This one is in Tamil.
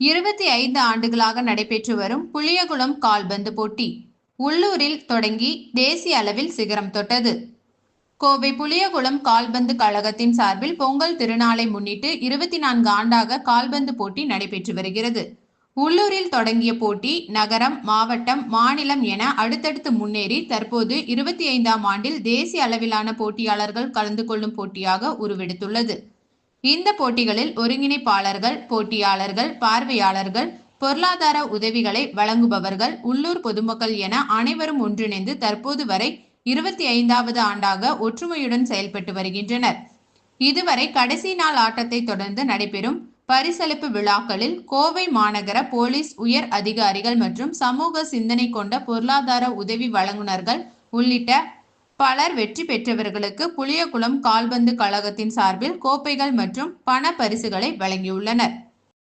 இருபத்தி ஐந்து ஆண்டுகளாக நடைபெற்று வரும் புளியகுளம் கால்பந்து போட்டி உள்ளூரில் தொடங்கி தேசிய அளவில் சிகரம் தொட்டது. கோவை புளியகுளம் கால்பந்து கழகத்தின் சார்பில் பொங்கல் திருநாளை முன்னிட்டு இருபத்தி நான்கு ஆண்டாக கால்பந்து போட்டி நடைபெற்று வருகிறது. உள்ளூரில் தொடங்கிய போட்டி நகரம் மாவட்டம் மாநிலம் என அடுத்தடுத்து முன்னேறி தற்போது இருபத்தி ஐந்தாம் ஆண்டில் தேசிய அளவிலான போட்டியாளர்கள் கலந்து கொள்ளும் போட்டியாக உருவெடுத்துள்ளது. இந்த போட்டிகளில் ஒருங்கிணைப்பாளர்கள் போட்டியாளர்கள் பார்வையாளர்கள் பொருளாதார உதவிகளை வழங்குபவர்கள் உள்ளூர் பொதுமக்கள் என அனைவரும் ஒன்றிணைந்து தற்போது வரை இருபத்தி ஐந்தாவது ஆண்டாக ஒற்றுமையுடன் செயல்பட்டு வருகின்றனர். இதுவரை கடைசி நாள் ஆட்டத்தை தொடர்ந்து நடைபெறும் பரிசளிப்பு விழாக்களில் கோவை மாநகர போலீஸ் உயர் அதிகாரிகள் மற்றும் சமூக சிந்தனை கொண்ட பொருளாதார உதவி வழங்குனர்கள் உள்ளிட்ட பலர் வெற்றி பெற்றவர்களுக்கு புளியகுளம் கால்பந்து கழகத்தின் சார்பில் கோப்பைகள் மற்றும் பண பரிசுகளை வழங்கியுள்ளனர்.